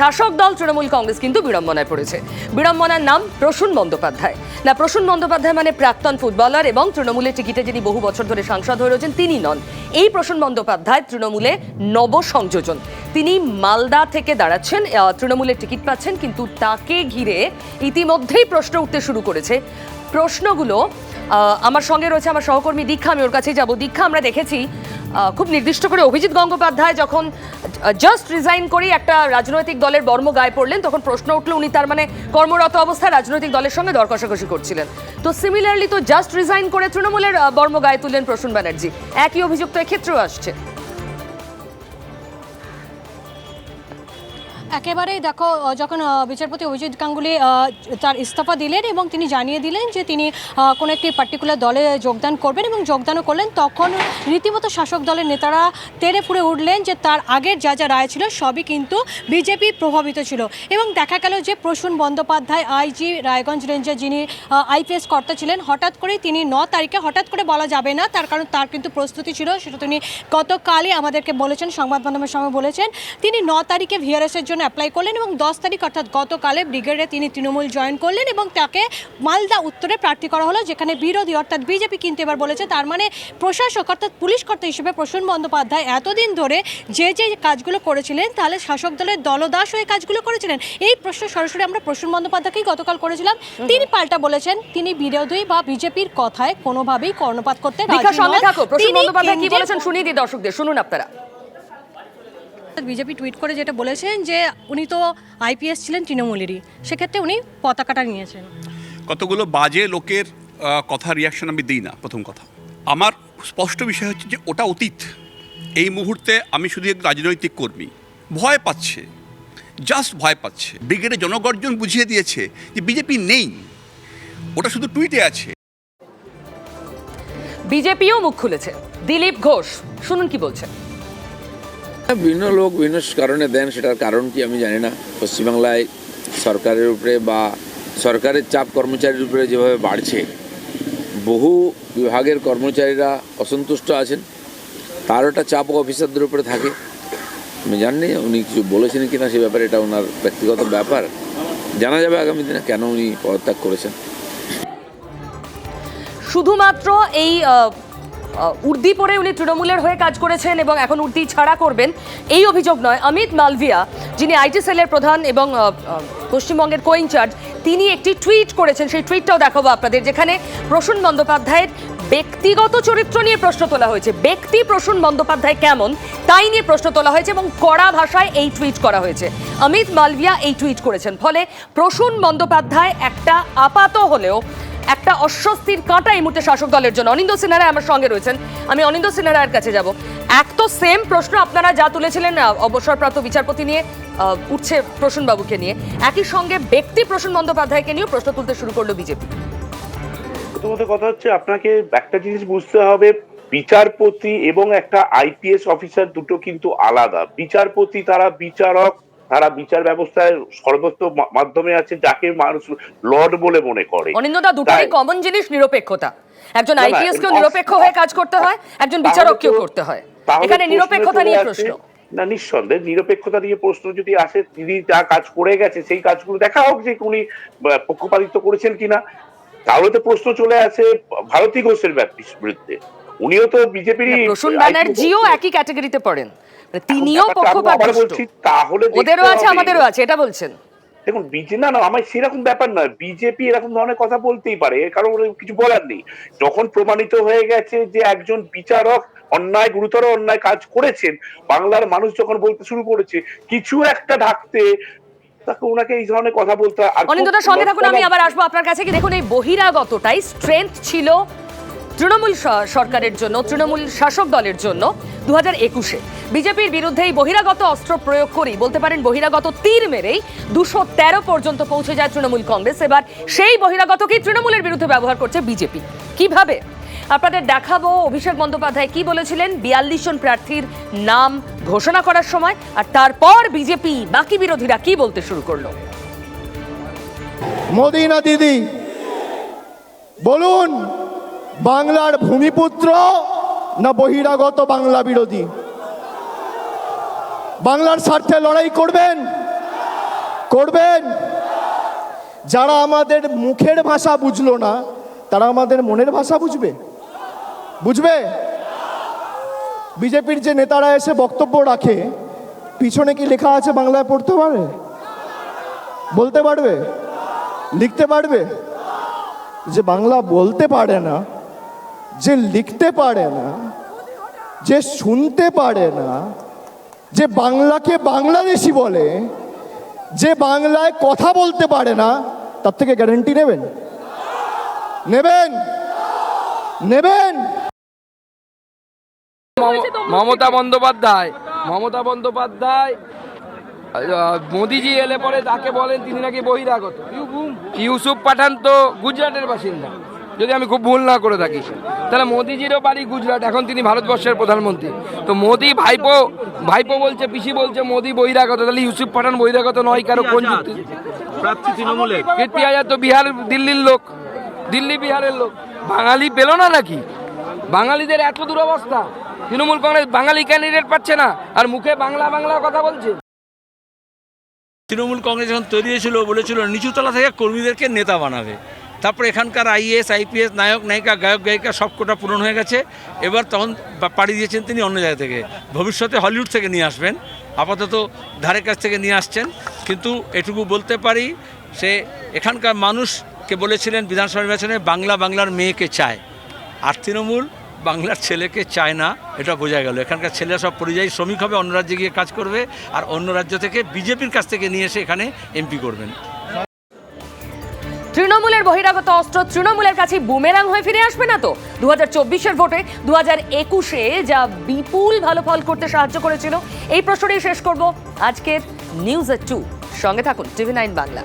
শাসক দল তৃণমূল কংগ্রেস কিন্তু বিড়ম্বনায় পড়েছে। বিড়ম্বনার নাম প্রসূন বন্দ্যোপাধ্যায়। না, প্রসূন বন্দ্যোপাধ্যায় মানে প্রাক্তন ফুটবলার এবং তৃণমূলের টিকিটে যিনি বহু বছর ধরে সাংসদ হয়ে রয়েছেন, তিনি নন। এই প্রসূন বন্দ্যোপাধ্যায় তৃণমূলে নব সংযোজন তিনি মালদা থেকে দাঁড়াচ্ছেন তৃণমূলের টিকিট পাচ্ছেন, কিন্তু তাকে ঘিরে ইতিমধ্যেই প্রশ্ন উঠতে শুরু করেছে। প্রশ্নগুলো আমার সঙ্গে রয়েছে আমার সহকর্মী দীক্ষা, আমি ওর কাছে যাব। দীক্ষা আমরা দেখেছি খুব নির্দিষ্ট করে অভিজিৎ গঙ্গোপাধ্যায় যখন জাস্ট রিজাইন করে একটা রাজনৈতিক দলের বর্ম গায়ে পড়লেন, তখন প্রশ্ন উঠল উনি তার মানে কর্মরত অবস্থায় রাজনৈতিক দলের সঙ্গে দর কষাকষি করছিলেন। তো সিমিলারলি তো জাস্ট রিজাইন করে তৃণমূলের বর্ম গায়ে তুললেন প্রসূন ব্যানার্জি। একই অভিযুক্ত এক্ষেত্রেও আসছে। একেবারেই দেখো যখন বিচারপতি অভিজিৎ গাঙ্গুলি তার ইস্তফা দিলেন এবং তিনি জানিয়ে দিলেন যে তিনি কোনো একটি পার্টিকুলার দলে যোগদান করবেন এবং যোগদানও করলেন, তখন রীতিমতো শাসক দলের নেতারা তেড়ে ফুড়ে উঠলেন যে তার আগের যা যা রায় ছিল সবই কিন্তু বিজেপি প্রভাবিত ছিল। এবং দেখা গেল যে প্রসূন বন্দ্যোপাধ্যায় আইজি রায়গঞ্জ রেঞ্জের যিনি আইপিএস কর্তা ছিলেন, হঠাৎ করেই তিনি ন তারিখে হঠাৎ করে বলা যাবে না, তার কারণ তার কিন্তু প্রস্তুতি ছিল, সেটা তিনি গতকালই আমাদেরকে বলেছেন, সংবাদ মাধ্যমের সঙ্গে বলেছেন। তিনি ন তারিখে ভিআরএস এর জন্য অ্যাপ্লাই করলেন এবং দশ তারিখ অর্থাৎ গতকালে ব্রিগেডে তিনি তৃণমূল জয়েন করলেন এবং তাকে মালদা উত্তরে প্রার্থী করা হলো যেখানে বিরোধী অর্থাৎ বিজেপি কিন্তু এবার বলেছে তার মানে প্রশাসক অর্থাৎ পুলিশ কর্তা হিসেবে প্রসূন বন্দ্যোপাধ্যায় এতদিন ধরে যে যে কাজগুলো করেছিলেন তাহলে শাসক দলের দলদাস হয়ে কাজগুলো করেছিলেন? এই প্রশ্ন সরাসরি আমরা প্রসূন বন্দ্যোপাধ্যায়কেই গতকাল করেছিলাম। তিনি পাল্টা বলেছেন তিনি বিরোধী বা বিজেপির কথায় কোনোভাবেই কর্ণপাত করতে তিনি দর্শকদের শুনুন আপনারা। বিজেপি টুইট করে যেটা বলেছেন যে উনি তো আইপিএস ছিলেন তৃণমূলেরই সেক্ষেত্রে উনি পতাকাটা নিয়েছেন। কতগুলো বাজে লোকের কথা রিয়াকশন আমি দিই না প্রথম কথা। আমার স্পষ্ট বিষয় হচ্ছে যে ওটা অতীত। এই মুহূর্তে আমি শুধু এক রাজনৈতিক কর্মী। ভয় পাচ্ছে। জাস্ট ভয় পাচ্ছে। ব্রিগেডে জনগর্জন বুঝিয়ে দিয়েছে যে বিজেপি নেই। ওটা শুধু টুইটে আছে। বিজেপিও মুখ খুলেছে। দিলীপ ঘোষ শুনুন কি বলছেন। ভিন্ন লোক, ভিন্ন কারণে দেন, সেটার কারণ কি আমি জানি না। পশ্চিমবাংলায় সরকারের উপরে বা সরকারের চাপ কর্মচারীর উপরে যেভাবে বাড়ছে, বহু বিভাগের কর্মচারীরা অসন্তুষ্ট আছেন। তার একটা চাপ অফিসারদের উপরে থাকে। আমি জানি উনি কিছু বলেছেন কি না সে ব্যাপারে এটা ওনার ব্যক্তিগত ব্যাপার। জানা যাবে আগামী দিনে কেন উনি পদত্যাগ করেছেন। শুধুমাত্র এই উর্দি পরে উনি তৃণমূলের হয়ে কাজ করেছেন এবং এখন উর্দি ছাড়া করবেন। এই অভিযোগ নয়। অমিত মালভিয়া, যিনি আইটি সেলের প্রধান এবং পশ্চিমবঙ্গের কো ইনচার্জ, তিনি একটি টুইট করেছেন। সেই টুইটটাও দেখাবো আপনাদের, যেখানে প্রসূন বন্দ্যোপাধ্যায়ের ব্যক্তিগত চরিত্র নিয়ে প্রশ্ন তোলা হয়েছে। ব্যক্তি প্রসূন বন্দ্যোপাধ্যায় কেমন, তাই নিয়ে প্রশ্ন তোলা হয়েছে এবং কড়া ভাষায় এই টুইট করা হয়েছে। অমিত মালভিয়া এই টুইট করেছেন। ফলে প্রসূন বন্দ্যোপাধ্যায় একটা আপাত হলেও একটা অস্বস্তির কাঁটা এই মুহূর্তে শাসক দলের জন্য। অনিন্দ সিনহা আমার সঙ্গে রয়েছেন। আমি অনিন্দ সিনহার কাছে যাব। এক তো সেম প্রশ্ন আপনারা যা তুলেছিলেন অবসরপ্রাপ্ত বিচারপতি নিয়ে উঠছে প্রসূন বাবুকে নিয়ে। একই সঙ্গে ব্যক্তি প্রসূন বন্দ্যোপাধ্যায়কে নিয়েও প্রশ্ন তুলতে শুরু করল বিজেপি। প্রথমত কথা হচ্ছে আপনাকে একটা জিনিস বুঝতে হবে, বিচারপতি এবং একটা আইপিএস অফিসার দুটো কিন্তু আলাদা। বিচারপতি তারা বিচারক তারা বিচার ব্যবস্থায় সর্বত্র মা- মাধ্যমে আছে যাকে মানুষ লর্ড বলে মনে করে। অনিন্দদা দুটোই কমন জিনিস নিরপেক্ষতা। একজন আইপিএস কেও নিরপেক্ষ হয়ে কাজ করতে হয় একজন তাহলে বিচারককেও করতে হয়। এখানে নিরপেক্ষতা নিয়ে প্রশ্ন। না নিঃসন্দেহে নিরপেক্ষতা নিয়ে প্রশ্ন যদি আসে তিনি যা কাজ করে গেছে সেই কাজগুলো দেখা হোক যে উনি পক্ষপাতিত্ব করেছেন কিনা। তাহলে তো প্রশ্ন চলে আসে ভারতী ঘোষের বিরুদ্ধে। উনিও তো বিজেপির প্রসূন ব্যানার্জিও একই ক্যাটাগরিতে পড়েন। তিনিও পক্ষপাত বলছি তাহলে ওদেরও আছে আমাদেরও আছে এটা বলছেন। দেখুন বিজে না না আমার সেরকম ব্যাপার নয়। বিজেপি এরকম ধরনের কথা বলতেই পারে কারণ কিছু বলার নেই। যখন প্রমাণিত হয়ে গেছে যে একজন বিচারক অন্যায় গুরুতর অন্যায় কাজ করেছেন বাংলার মানুষ যখন বলতে শুরু করেছে কিছু একটা ঢাকতে তাকে ওনাকে এই ধরনের কথা বলতে খুব সঙ্গে থাকুন আমি আবার আসব আপনার কাছে। কি দেখুন এই বহিরাগতটাই স্ট্রেংথ ছিল তৃণমূল সরকারের জন্য, তৃণমূল শাসক দলের জন্য দু হাজার একুশে। বিজেপির বিরুদ্ধে এই বহিরাগত অস্ত্র প্রয়োগ করেই, বলতে পারেন বহিরাগত তীর মেরেই দুশো তেরো পর্যন্ত পৌঁছে যায় তৃণমূল কংগ্রেস। এবার সেই বহিরাগতকেই তৃণমূলের বিরুদ্ধে ব্যবহার করছে বিজেপি। কীভাবে? আপনাদের দেখাবো অভিষেক বন্দ্যোপাধ্যায় কি বলেছিলেন বিয়াল্লিশ জন প্রার্থীর নাম ঘোষণা করার সময়, আর তারপর বিজেপি বাকি বিরোধীরা কি বলতে শুরু করল? মোদি না দিদি, বলুন। বাংলার ভূমিপুত্র না বহিরাগত বাংলা বিরোধী? বাংলার স্বার্থে লড়াই করবেন? করবেন? যারা আমাদের মুখের ভাষা বুঝলো না, তারা আমাদের মনের ভাষা বুঝবে? বুঝবে? বিজেপির যে নেতারা এসে বক্তব্য রাখে, পিছনে কি লেখা আছে বাংলায় পড়তে পারে? বলতে পারবে? লিখতে পারবে? যে বাংলা বলতে পারে না যে লিখতে পারে না যে শুনতে পারে না যে বাংলাকে বাংলাদেশি বলে যে বাংলায় কথা বলতে পারে না তার থেকে গ্যারেন্টি নেবেন? নেবেন? নেবেন? মমতা বন্দ্যোপাধ্যায়। মমতা বন্দ্যোপাধ্যায় মোদিজি এলে পরে তাকে বলেন তিনি নাকি বহিরাগত। ইউসুফ পাঠান তো গুজরাটের বাসিন্দা। যদি আমি খুব ভুল না করে থাকি। তাহলে মোদিজিরও বাড়ি গুজরাট এখন তিনি ভারতবর্ষের প্রধানমন্ত্রী। তো মোদি ভাইপো ভাইপো বলছে পিসি বলছে মোদি বহিরাগত। তাহলে ইউসুফ পাঠান বহিরাগত নয় কারও কোন যুক্তি? কীর্তি আজাদ তো বিহার দিল্লির লোক। দিল্লি বিহারের লোক। বাঙালি পেল না নাকি? বাঙালিদের এত দুরবস্থা। তৃণমূল কংগ্রেস বাঙালি ক্যান্ডিডেট পাচ্ছে না। আর মুখে বাংলা বাংলা কথা বলছে। তৃণমূল কংগ্রেস যখন তৈরি হয়েছিল বলেছিল নিচুতলা থেকে কর্মীদেরকে নেতা বানাবে। তারপর এখানকার আইএস আইপিএস নায়ক, নায়িকা, গায়ক, গায়িকা সব কোটা পূরণ হয়ে গেছে। এবার তখন পাড়ি দিয়েছেন তিনি অন্য জায়গা থেকে। ভবিষ্যতে হলিউড থেকে নিয়ে আসবেন। আপাতত ধারে কাছ থেকে নিয়ে আসছেন। কিন্তু এটুকু বলতে পারি, সে এখানকার মানুষকে বলেছিলেন বিধানসভা নির্বাচনে বাংলা বাংলার মেয়েকে চায়। আর তৃণমূল বাংলার ছেলেকে চায় না, এটা বোঝা গেল। এখানকার ছেলেরা সব পরিযায়ী শ্রমিক হবে, অন্য রাজ্যে গিয়ে কাজ করবে, আর অন্য রাজ্য থেকে বিজেপির কাছ থেকে নিয়ে এসে এখানে এমপি করবেন। তৃণমূলের বহিরাগত অস্ত্র তৃণমূলের কাছে বুমেরাং হয়ে ফিরে আসবে না তো? দু হাজার চব্বিশের ভোটে দু হাজার একুশে যা বিপুল ভালো ফল করতে সাহায্য করেছিল, এই প্রশ্নটি শেষ করব আজকের নিউজ এ টু সঙ্গে থাকুন, টিভি নাইন বাংলা।